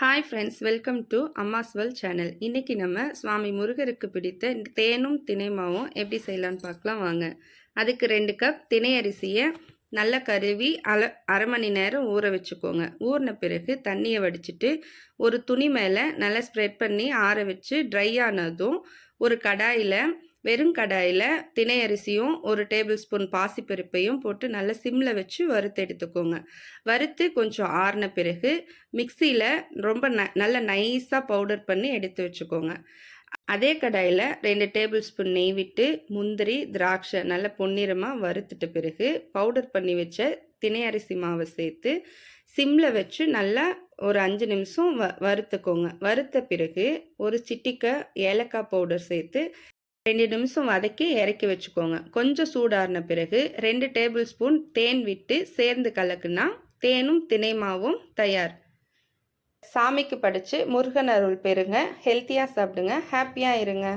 Hi friends welcome to அம்மாஸ் well channel இன்றைக்கி நம்ம சுவாமி முருகருக்கு பிடித்த தேனும் திணைமாவும் எப்படி செய்யலான்னு பார்க்கலாம் வாங்க. அதுக்கு ரெண்டு கப் திணை அரிசியை நல்லா கருவி அல அரை மணி நேரம் ஊற வச்சுக்கோங்க. ஊறின பிறகு தண்ணியை வடிச்சிட்டு ஒரு துணி மேலே நல்லா ஸ்ப்ரெட் பண்ணி ஆற வச்சு ட்ரை ஆனதும் ஒரு கடாயில் வெறும் கடாயில் தினை அரிசியும் ஒரு டேபிள் ஸ்பூன் பாசிப்பருப்பையும் போட்டு நல்லா சிம்மில் வச்சு வறுத்து எடுத்துக்கோங்க. வறுத்து கொஞ்சம் ஆறின பிறகு மிக்சியில் ரொம்ப ந நல்ல நைஸாக பவுடர் பண்ணி எடுத்து வச்சுக்கோங்க. அதே கடாயில் ரெண்டு டேபிள் ஸ்பூன் நெய் விட்டு முந்திரி திராட்சை நல்ல பொன்னிறமாக வறுத்துட்ட பிறகு பவுடர் பண்ணி வச்ச தினை அரிசி மாவை சேர்த்து சிம்மில் வச்சு நல்லா ஒரு அஞ்சு நிமிஷம் வ வறுத்துக்கோங்க. வறுத்த பிறகு ஒரு சிட்டிக்கை ஏலக்காய் பவுடர் சேர்த்து ரெண்டு நிமிஷம் வதக்கி இறக்கி வச்சுக்கோங்க. கொஞ்சம் சூடாறின பிறகு ரெண்டு டேபிள் ஸ்பூன் தேன் விட்டு சேர்ந்து கலக்குனா தேனும் திணைமாவும் தயார். சாமிக்கு படித்து முருகன் அருள் பெறுங்க. ஹெல்த்தியாக சாப்பிடுங்க. ஹாப்பியாக இருங்க.